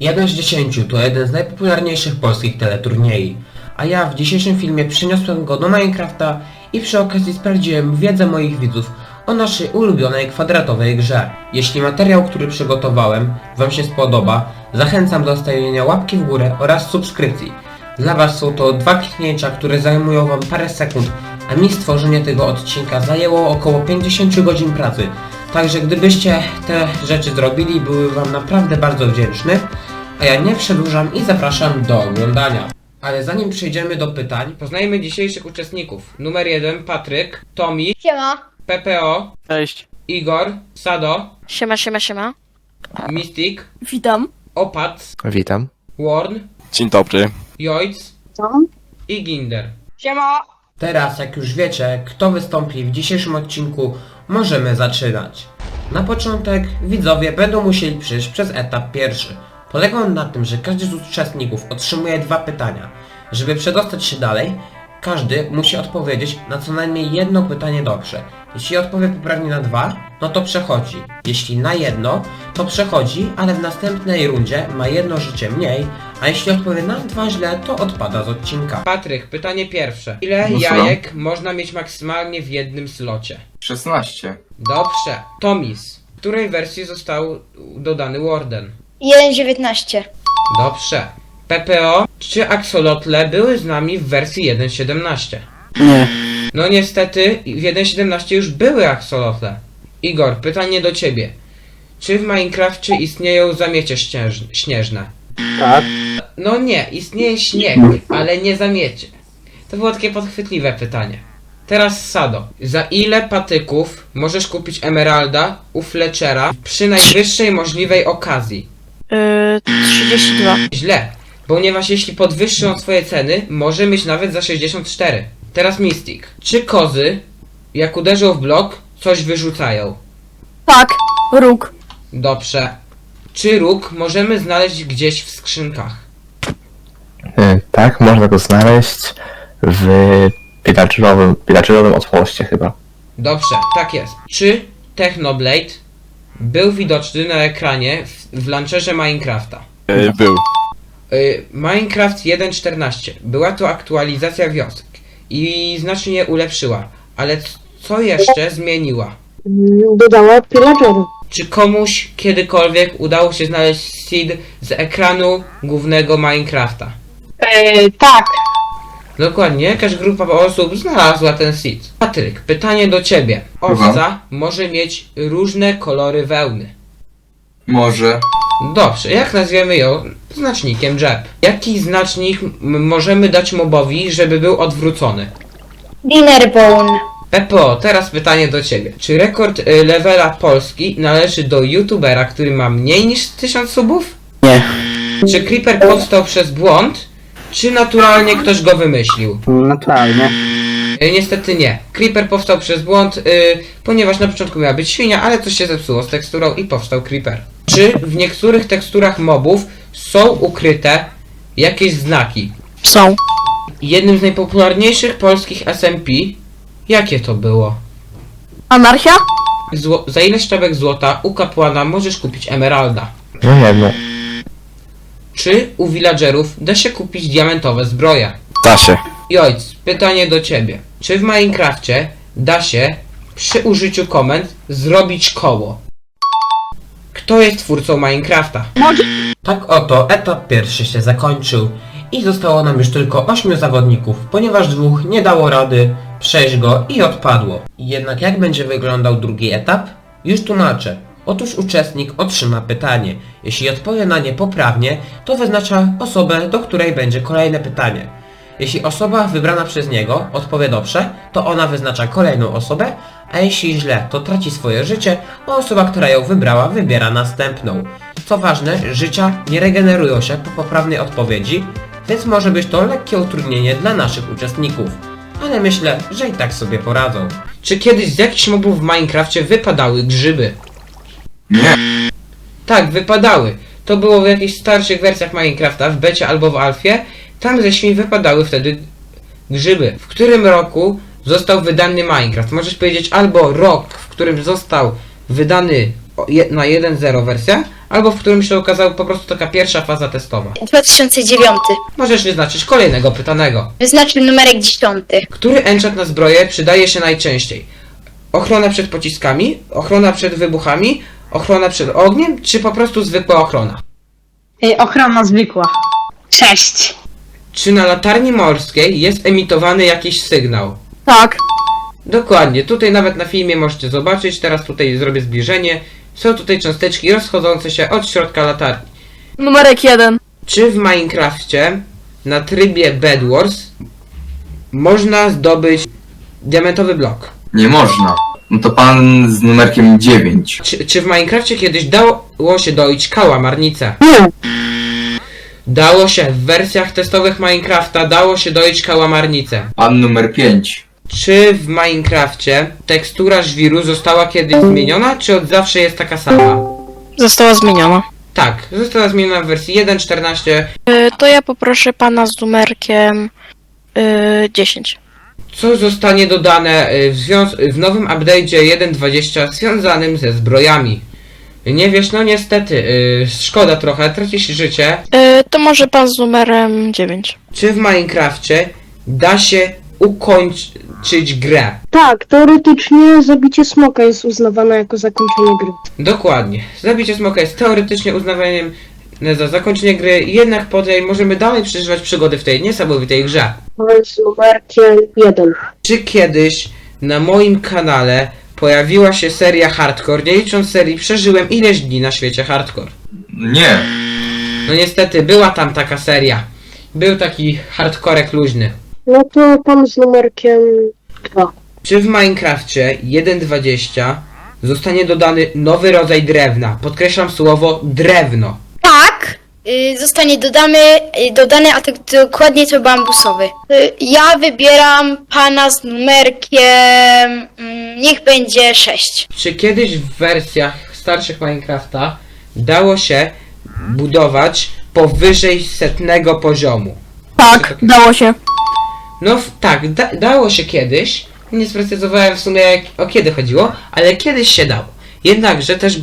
1 z 10 to jeden z najpopularniejszych polskich teleturniej, a ja w dzisiejszym filmie przeniosłem go do Minecrafta i przy okazji sprawdziłem wiedzę moich widzów o naszej ulubionej kwadratowej grze. Jeśli materiał, który przygotowałem Wam się spodoba, zachęcam do stawienia łapki w górę oraz subskrypcji. Dla Was są to dwa kliknięcia, które zajmują Wam parę sekund, a mi stworzenie tego odcinka zajęło około 50 godzin pracy. Także gdybyście te rzeczy zrobili, były Wam naprawdę bardzo wdzięczny. A ja nie przedłużam i zapraszam do oglądania. Ale zanim przejdziemy do pytań, poznajmy dzisiejszych uczestników. Numer 1 Patryk, Tomi, Siema. PPO, Cześć. Igor, Sado, Siema, siema, siema. Mystic, Witam. Opac, Witam. Warn, Dzień dobry. Jojc i Ginder. Siema. Teraz, jak już wiecie, kto wystąpi w dzisiejszym odcinku, możemy zaczynać. Na początek widzowie będą musieli przejść przez etap pierwszy. Polega on na tym, że każdy z uczestników otrzymuje dwa pytania. Żeby przedostać się dalej, każdy musi odpowiedzieć na co najmniej jedno pytanie dobrze. Jeśli odpowie poprawnie na dwa, no to przechodzi. Jeśli na jedno, to przechodzi, ale w następnej rundzie ma jedno życie mniej, a jeśli odpowie na dwa źle, to odpada z odcinka. Patryk, pytanie pierwsze. Ile No słucham. jajek można mieć maksymalnie w jednym slocie? 16. Dobrze. Tomis. W której wersji został dodany Warden? 1.19. Dobrze. PPO. Czy axolotle były z nami w wersji 1.17? Nie. No niestety w 1.17 już były axolotle. Igor, pytanie do ciebie. Czy w Minecrafcie istnieją zamiecie śnież- śnieżne? Tak. No nie, istnieje śnieg, ale nie zamiecie. To było takie podchwytliwe pytanie. Teraz Sado. Za ile patyków możesz kupić emeralda u Fletchera przy najwyższej możliwej okazji? Yy, 32. Źle, ponieważ jeśli podwyższy on swoje ceny, może mieć nawet za 64. Teraz Mystic. Czy kozy, jak uderzą w blok, coś wyrzucają? Tak, róg. Dobrze. Czy róg możemy znaleźć gdzieś w skrzynkach? Y, Tak, można go znaleźć w pilaczylowym otwoście chyba. Dobrze, tak jest. Czy Technoblade był widoczny na ekranie w, w launcherze Minecrafta? E, był. Y, Minecraft 1.14. Była to aktualizacja wiosek i znacznie je ulepszyła, ale c- co jeszcze zmieniła? dodała pillagerów. Czy komuś kiedykolwiek udało się znaleźć seed z ekranu głównego Minecrafta? E, tak, Dokładnie, jakaś grupa osób znalazła ten seed. Patryk, pytanie do ciebie. Owca może mieć różne kolory wełny. Może. Dobrze, jak nazwiemy ją znacznikiem Jeb? Jaki znacznik m- możemy dać mobowi, żeby był odwrócony? Dinnerbone. Pepo, teraz pytanie do ciebie. Czy rekord y, levela Polski należy do youtubera, który ma mniej niż 1000 subów? Nie. Czy Creeper powstał przez błąd? Czy naturalnie ktoś go wymyślił? Naturalnie. Y, niestety nie. Creeper powstał przez błąd, y, ponieważ na początku miała być świnia, ale coś się zepsuło z teksturą i powstał Creeper. Czy w niektórych teksturach mobów są ukryte jakieś znaki? Są. Jednym z najpopularniejszych polskich SMP, jakie to było? Anarchia? Zło- za ile szczepek złota u kapłana możesz kupić emeralda? No jedno. Czy u villagerów da się kupić diamentowe zbroje? Da się. I ojc, pytanie do ciebie. Czy w Minecrafcie da się przy użyciu komend zrobić koło? Kto jest twórcą Minecrafta? Tak oto etap pierwszy się zakończył i zostało nam już tylko 8 zawodników, ponieważ dwóch nie dało rady przejść go i odpadło. Jednak jak będzie wyglądał drugi etap? Już tłumaczę. Otóż uczestnik otrzyma pytanie. Jeśli odpowie na nie poprawnie, to wyznacza osobę, do której będzie kolejne pytanie. Jeśli osoba wybrana przez niego odpowie dobrze, to ona wyznacza kolejną osobę, a jeśli źle, to traci swoje życie, a osoba, która ją wybrała, wybiera następną. Co ważne, życia nie regenerują się po poprawnej odpowiedzi, więc może być to lekkie utrudnienie dla naszych uczestników. Ale myślę, że i tak sobie poradzą. Czy kiedyś z jakichś mobów w Minecrafcie wypadały grzyby? Nie. Tak, wypadały. To było w jakichś starszych wersjach Minecrafta, w becie albo w alfie. Tam ze świń wypadały wtedy grzyby. W którym roku został wydany Minecraft? Możesz powiedzieć albo rok, w którym został wydany o- je- na 1.0 wersja, albo w którym się okazała po prostu taka pierwsza faza testowa. 2009. Możesz wyznaczyć kolejnego pytanego. Wyznaczył numerek 10. Który enchant na zbroję przydaje się najczęściej? Ochrona przed pociskami, ochrona przed wybuchami, ochrona przed ogniem, czy po prostu zwykła ochrona? Y, ochrona zwykła. Sześć. Czy na latarni morskiej jest emitowany jakiś sygnał? Tak. Dokładnie, tutaj nawet na filmie możecie zobaczyć, teraz tutaj zrobię zbliżenie. Są tutaj cząsteczki rozchodzące się od środka latarni. Numerek 1. Czy w Minecrafcie na trybie Bed Wars można zdobyć diamentowy blok? Nie można. No to pan z numerkiem 9. Czy, czy w Minecrafcie kiedyś dało się doić kałamarnicę? Nie. Dało się w wersjach testowych Minecrafta, dało się doić kałamarnicę. Pan numer 5. Czy w Minecrafcie tekstura żwiru została kiedyś zmieniona, czy od zawsze jest taka sama? Została zmieniona. Tak, została zmieniona w wersji 1.14. Y, to ja poproszę pana z numerkiem y, 10. Co zostanie dodane y, w, związ- w nowym update'cie 1.20 związanym ze zbrojami? Nie wiesz, no niestety, y, szkoda trochę, tracisz życie. Y, to może pan z numerem 9. Czy w Minecrafcie da się ukończyć grę? Tak, teoretycznie zabicie smoka jest uznawane jako zakończenie gry. Dokładnie. Zabicie smoka jest teoretycznie uznawaniem za zakończenie gry, jednak potem możemy dalej przeżywać przygody w tej niesamowitej grze. Pan z numerkiem 1. Czy kiedyś na moim kanale pojawiła się seria Hardcore? Nie licząc serii, przeżyłem ileś dni na świecie Hardcore. Nie. No niestety, była tam taka seria. Był taki hardkorek luźny. No to pan z numerkiem 2. Czy w Minecrafcie 1.20 zostanie dodany nowy rodzaj drewna? Podkreślam słowo drewno. Y, zostanie dodamy, y, dodany, a tak dokładnie to bambusowy. Y, ja wybieram pana z numerkiem. Mm, niech będzie 6. Czy kiedyś w wersjach starszych Minecrafta dało się budować powyżej setnego poziomu? Tak, dało się. No w- tak, da, dało się kiedyś. Nie sprecyzowałem w sumie jak, o kiedy chodziło, ale kiedyś się dało. Jednakże też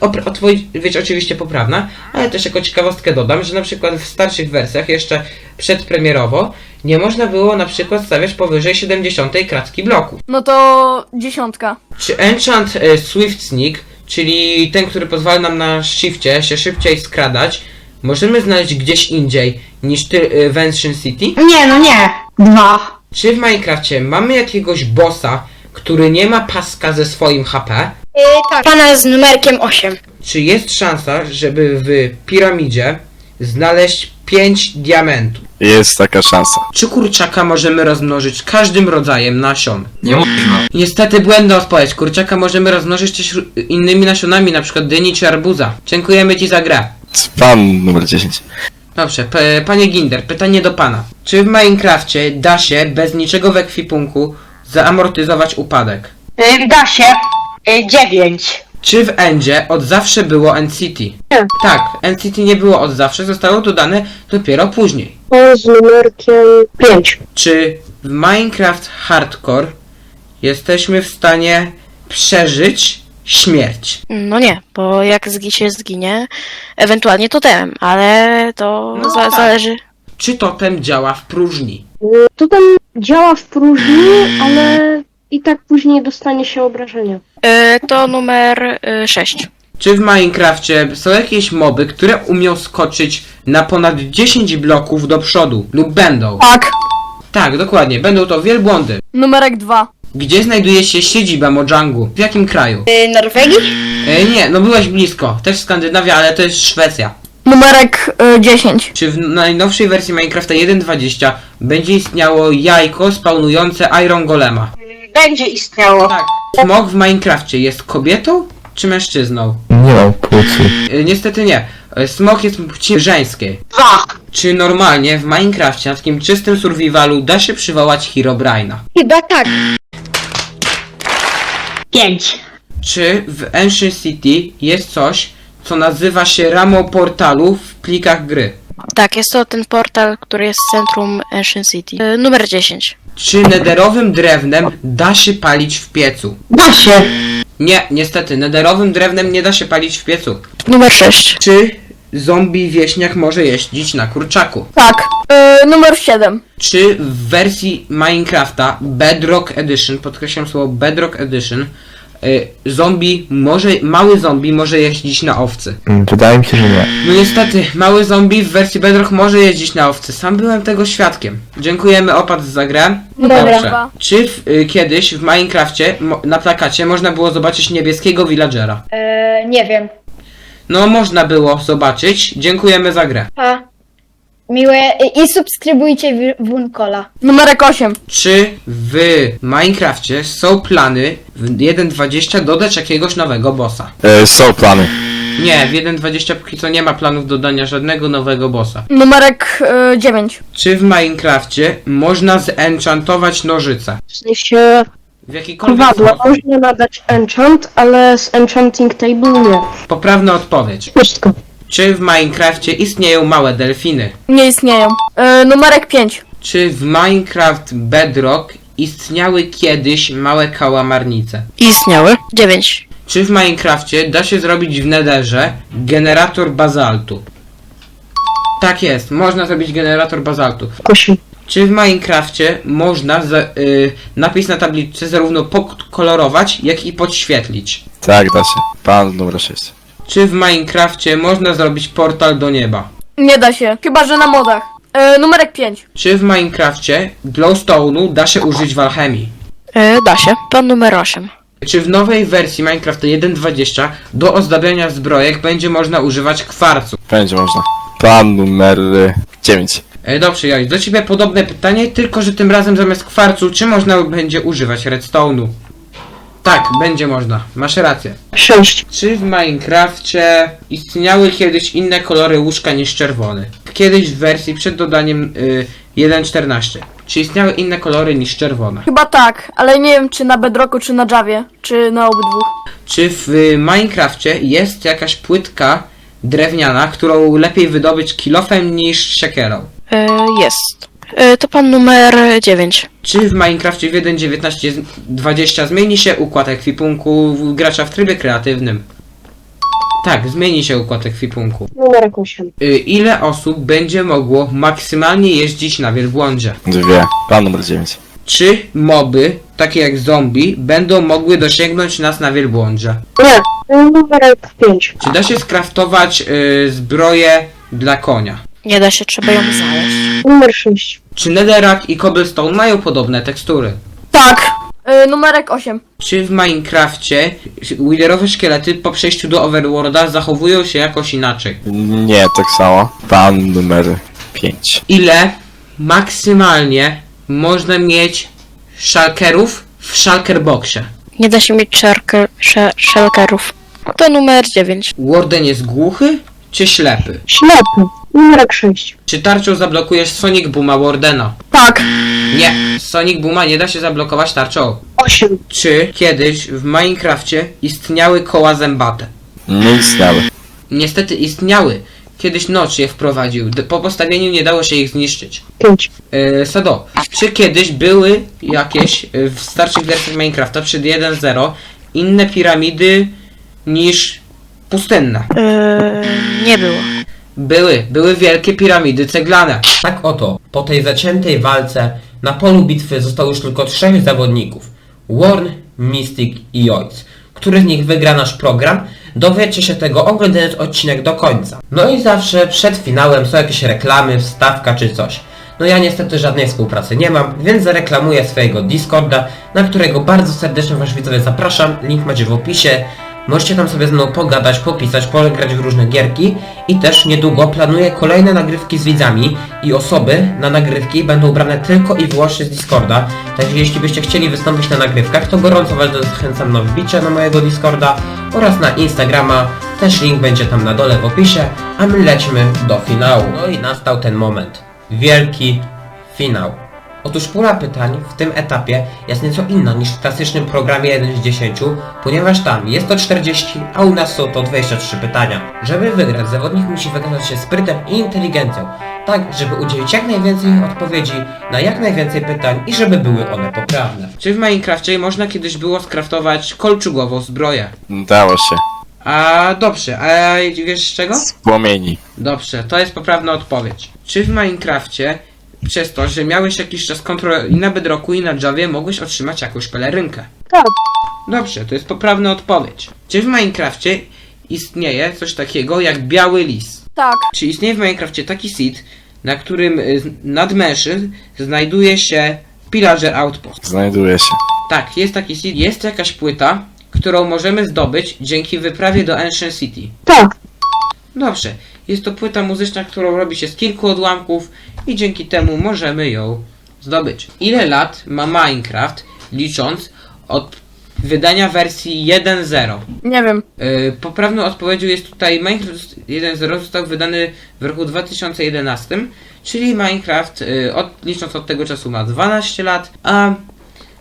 odpowiedź oczywiście poprawna, ale też jako ciekawostkę dodam, że na przykład w starszych wersjach, jeszcze przedpremierowo, nie można było na przykład stawiać powyżej 70 kratki bloku. No to dziesiątka. Czy enchant e, Swift Sneak, czyli ten, który pozwala nam na shifcie się szybciej skradać, możemy znaleźć gdzieś indziej niż ty, e, w Ancient City? Nie, no nie. 2. Czy w Minecrafcie mamy jakiegoś bossa, który nie ma paska ze swoim HP? Y, tak. Pana z numerkiem 8. Czy jest szansa, żeby w piramidzie znaleźć 5 diamentów? Jest taka szansa. Czy kurczaka możemy rozmnożyć każdym rodzajem nasion? Nie można. Niestety błędna odpowiedź. Kurczaka możemy rozmnożyć też innymi nasionami, na przykład dyni czy arbuza. Dziękujemy Ci za grę. Pan numer 10. Dobrze, p- panie Ginder, pytanie do pana. Czy w Minecrafcie da się bez niczego w ekwipunku zaamortyzować upadek? Y, da się. 9. Czy w Endzie od zawsze było NCT? Nie. Tak, NCT nie było od zawsze, zostało dodane dopiero później. Pan z numerkiem 5. Czy w Minecraft Hardcore jesteśmy w stanie przeżyć śmierć? No nie, bo jak zgi się zginie, ewentualnie totemem, ale to No za tak. zależy. Czy totem działa w próżni? Y, To tam działa w próżni, ale i tak później dostanie się obrażenia. Y, to numer 6. Czy w Minecrafcie są jakieś moby, które umią skoczyć na ponad 10 bloków do przodu lub będą? Tak. Tak, dokładnie, będą to wielbłądy. Numerek 2. Gdzie znajduje się siedziba Mojangu? W jakim kraju? Y, Norwegii? E, nie, no byłeś blisko. Też Skandynawia, ale to jest Szwecja. Numerek 10. Czy w najnowszej wersji Minecrafta 1.20 będzie istniało jajko spawnujące Iron Golema? Będzie istniało. Tak. Smok w Minecrafcie jest kobietą czy mężczyzną? Nie mam płci. E, niestety nie. E, Smok jest płci żeńskiej. 2. Czy normalnie w Minecrafcie, na takim czystym survivalu, da się przywołać Herobrine'a? Chyba tak. 5. Czy w Ancient City jest coś, co nazywa się ramą portalu w plikach gry? Tak, jest to ten portal, który jest w centrum Ancient City. Y, numer 10. Czy nederowym drewnem da się palić w piecu? Da się. Nie, niestety, nederowym drewnem nie da się palić w piecu. Numer 6. Czy zombie wieśniak może jeździć na kurczaku? Tak. Y, numer 7. Czy w wersji Minecrafta Bedrock Edition, podkreślam słowo Bedrock Edition, y, zombie może, mały zombie może jeździć na owcy? Mm, Wydaje mi się, że nie. No niestety, mały zombie w wersji Bedrock może jeździć na owcy. Sam byłem tego świadkiem. Dziękujemy Opat za grę. Dobra. Czy w, y, kiedyś w Minecrafcie mo, na plakacie można było zobaczyć niebieskiego villagera? E, nie wiem. No można było zobaczyć. Dziękujemy za grę. Pa. Miłe i subskrybujcie w- Wunkola. Numerek 8. Czy w Minecrafcie są plany w 1.20 dodać jakiegoś nowego bossa? E, są plany. Nie, w 1.20 póki co nie ma planów dodania żadnego nowego bossa. Numerek y, 9. Czy w Minecrafcie można zenchantować nożyce? W sensie W jakikolwiek kowadła sposób? można nadać enchant, ale z enchanting table nie. Poprawna odpowiedź. Wszystko. Czy w Minecrafcie istnieją małe delfiny? Nie istnieją. Y, numerek 5. Czy w Minecraft Bedrock istniały kiedyś małe kałamarnice? Istniały. 9. Czy w Minecrafcie da się zrobić w Netherze generator bazaltu? Tak jest, można zrobić generator bazaltu. Kosi. Czy w Minecrafcie można za, y, napis na tabliczce zarówno podkolorować, jak i podświetlić? Tak, da się. Pan numer 6. Czy w Minecrafcie można zrobić portal do nieba? Nie da się. Chyba, że na modach. Y, numerek 5. Czy w Minecrafcie glowstone'u da się użyć w alchemii? E, da się. Pan numer 8. Czy w nowej wersji Minecrafta 1.20 do ozdabiania zbrojek będzie można używać kwarcu? Będzie można. Pan numer 9. E, dobrze, Joj, do ciebie podobne pytanie, tylko że tym razem zamiast kwarcu, czy można będzie używać redstone'u? Tak, będzie można, masz rację. Sześć. Czy w Minecrafcie istniały kiedyś inne kolory łóżka niż czerwony? Kiedyś w wersji przed dodaniem y, 1.14. Czy istniały inne kolory niż czerwone? Chyba tak, ale nie wiem czy na Bedrocku, czy na Javie, czy na obydwu. Czy w y, Minecrafcie jest jakaś płytka drewniana, którą lepiej wydobyć kilofem niż siekierą? E, jest. E, to pan numer 9. Czy w Minecrafcie w 1.19.20 zmieni się układ ekwipunku gracza w trybie kreatywnym? Tak, zmieni się układ ekwipunku. Numerek osiem. Y, ile osób będzie mogło maksymalnie jeździć na wielbłądzie? Dwie. Pan numer 9. Czy moby, takie jak zombie, będą mogły dosięgnąć nas na wielbłądzie? Nie. Numerek pięć. Czy da się skraftować y, zbroję dla konia? Nie da się, trzeba ją znaleźć. Numer sześć. Czy netherrack i cobblestone mają podobne tekstury? Tak. Y, numerek 8. Czy w Minecrafcie widerowe szkielety po przejściu do Overworlda zachowują się jakoś inaczej? Nie, tak samo. Pan numer 5. Ile maksymalnie można mieć shulkerów w shulkerboxie? Nie da się mieć shulker, sze- shulkerów. To numer 9. Warden jest głuchy czy ślepy? Ślepy. Numerek sześć. Czy tarczą zablokujesz Sonic Booma Wardena? Tak. Nie, Sonic Booma nie da się zablokować tarczą. Osiem. Czy kiedyś w Minecrafcie istniały koła zębate? Nie istniały. Niestety istniały. Kiedyś Notch je wprowadził. D- Po postawieniu nie dało się ich zniszczyć. Pięć. E, Sado, czy kiedyś były jakieś e, w starszych wersjach Minecrafta przed 1.0 inne piramidy niż pustynne? E, nie było. Były, były wielkie piramidy ceglane. Tak oto, po tej zaciętej walce na polu bitwy zostało już tylko trzech zawodników. Warn, Mystic i Joyce. Który z nich wygra nasz program? Dowiecie się tego oglądając odcinek do końca. No i zawsze przed finałem są jakieś reklamy, wstawka czy coś. No ja niestety żadnej współpracy nie mam, więc zareklamuję swojego Discorda, na którego bardzo serdecznie Was widzowie zapraszam. Link macie w opisie. Możecie tam sobie ze mną pogadać, popisać, pograć w różne gierki i też niedługo planuję kolejne nagrywki z widzami i osoby na nagrywki będą brane tylko i wyłącznie z Discorda. Także jeśli byście chcieli wystąpić na nagrywkach, to gorąco Was zachęcam na wbicie na mojego Discorda oraz na Instagrama. Też link będzie tam na dole w opisie, a my lecimy do finału. No i nastał ten moment. Wielki finał. Otóż pula pytań w tym etapie jest nieco inna niż w klasycznym programie 1 z 10, ponieważ tam jest to 40, a u nas są to 23 pytania. Żeby wygrać, zawodnik musi wykazać się sprytem i inteligencją, tak żeby udzielić jak najwięcej odpowiedzi na jak najwięcej pytań i żeby były one poprawne. Czy w Minecrafcie można kiedyś było skraftować kolczugową zbroję? Dało się. A dobrze, a wiesz z czego? Z płomieni. Dobrze, to jest poprawna odpowiedź. Czy w Minecrafcie przez to, że miałeś jakiś czas kontrolę i na Bedrocku i na Javie mogłeś otrzymać jakąś pelerynkę? Tak. Dobrze, to jest poprawna odpowiedź. Czy w Minecrafcie istnieje coś takiego jak biały lis? Tak. Czy istnieje w Minecrafcie taki seed, na którym y, nad mężczyzn znajduje się Pillager Outpost? Znajduje się. Tak, jest taki seed, jest jakaś płyta, którą możemy zdobyć dzięki wyprawie do Ancient City. Tak. Dobrze, jest to płyta muzyczna, którą robi się z kilku odłamków i dzięki temu możemy ją zdobyć. Ile lat ma Minecraft, licząc od wydania wersji 1.0? Nie wiem. Yy, poprawną odpowiedzią jest tutaj Minecraft 1.0 został wydany w roku 2011, czyli Minecraft yy, od, licząc od tego czasu ma 12 lat, a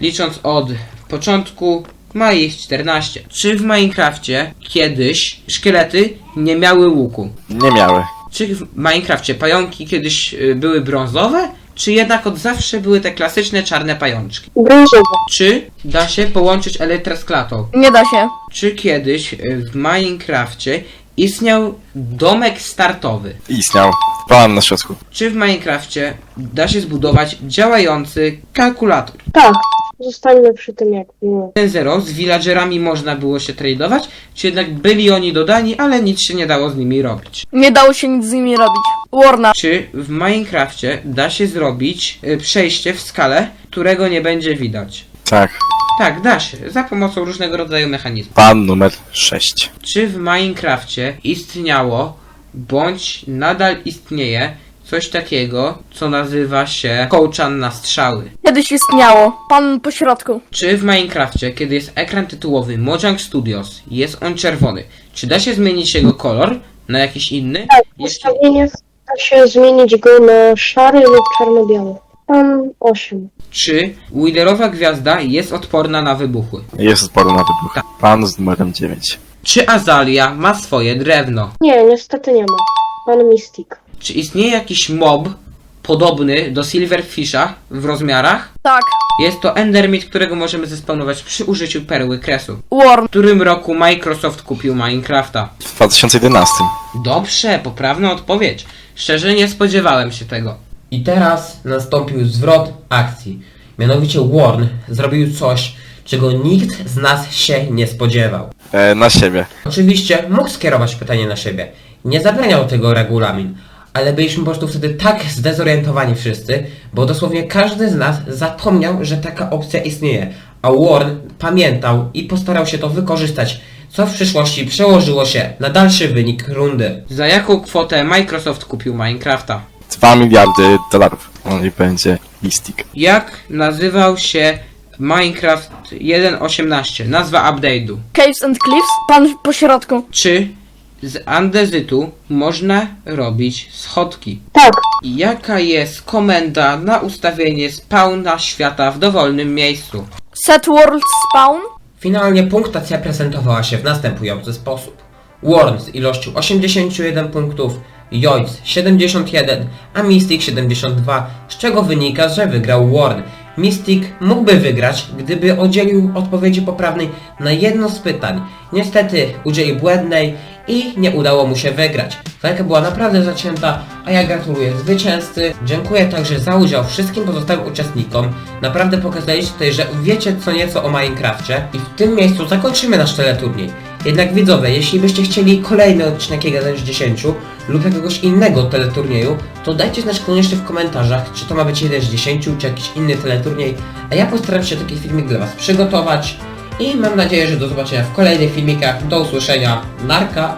licząc od początku ma ich 14. Czy w Minecrafcie kiedyś szkielety nie miały łuku? Nie miały. Czy w Minecrafcie pająki kiedyś y, były brązowe? Czy jednak od zawsze były te klasyczne czarne pajączki? Brązowo. Czy da się połączyć elytrę z klatą? Nie da się. Czy kiedyś y, w Minecrafcie istniał domek startowy? Istniał. Pan na środku. Czy w Minecrafcie da się zbudować działający kalkulator? Tak. Zostańmy przy tym jak było. 1.0 z villagerami można było się tradować, czy jednak byli oni dodani, ale nic się nie dało z nimi robić? Nie dało się nic z nimi robić. Warna. Czy w Minecrafcie da się zrobić y, przejście w skale, którego nie będzie widać? Tak. Tak, da się, za pomocą różnego rodzaju mechanizmów. Pan numer 6. Czy w Minecrafcie istniało, bądź nadal istnieje coś takiego, co nazywa się kołczan na strzały? Kiedyś istniało. Pan po środku. Czy w Minecrafcie, kiedy jest ekran tytułowy Mojang Studios, jest on czerwony, czy da się zmienić jego kolor na jakiś inny? Tak, ustawienie da się zmienić go na szary lub czarno-biały. Tam 8. czy Widerowa gwiazda jest odporna na wybuchy? Jest odporny na wybuch. Pan z numerem 9. Czy Azalia ma swoje drewno? Nie, niestety nie ma. Pan Mystic. Czy istnieje jakiś mob podobny do Silverfisha w rozmiarach? Tak. Jest to Endermit, którego możemy zespawnować przy użyciu perły kresu. Warn. W którym roku Microsoft kupił Minecrafta? W 2011. Dobrze, poprawna odpowiedź. Szczerze nie spodziewałem się tego. I teraz nastąpił zwrot akcji. Mianowicie Warn zrobił coś, czego nikt z nas się nie spodziewał. E, na siebie. Oczywiście mógł skierować pytanie na siebie. Nie zabraniał tego regulamin. Ale byliśmy po prostu wtedy tak zdezorientowani wszyscy, bo dosłownie każdy z nas zapomniał, że taka opcja istnieje. A Warn pamiętał i postarał się to wykorzystać, co w przyszłości przełożyło się na dalszy wynik rundy. Za jaką kwotę Microsoft kupił Minecrafta? 2 miliardy dolarów. On i będzie Mystic. Jak nazywał się Minecraft 1.18? Nazwa update'u. Caves and Cliffs. Pan po środku. Czy z andezytu można robić schodki? Tak. Jaka jest komenda na ustawienie spawna świata w dowolnym miejscu? Set World Spawn. Finalnie punktacja prezentowała się w następujący sposób. Warren z ilością 81 punktów, Joyce 71, a Mystic 72, z czego wynika, że wygrał Warren. Mystic mógłby wygrać, gdyby udzielił odpowiedzi poprawnej na jedno z pytań. Niestety udzielił błędnej i nie udało mu się wygrać. Walka była naprawdę zacięta, a ja gratuluję zwycięzcy. Dziękuję także za udział wszystkim pozostałym uczestnikom. Naprawdę pokazaliście tutaj, że wiecie co nieco o Minecrafcie i w tym miejscu zakończymy nasz teleturniej. Jednak widzowie, jeśli byście chcieli kolejny odcinek 1 z 10 lub jakiegoś innego teleturnieju, to dajcie znać koniecznie w komentarzach, czy to ma być 1 z 10, czy jakiś inny teleturniej, a ja postaram się taki filmik dla Was przygotować i mam nadzieję, że do zobaczenia w kolejnych filmikach. Do usłyszenia. Narka!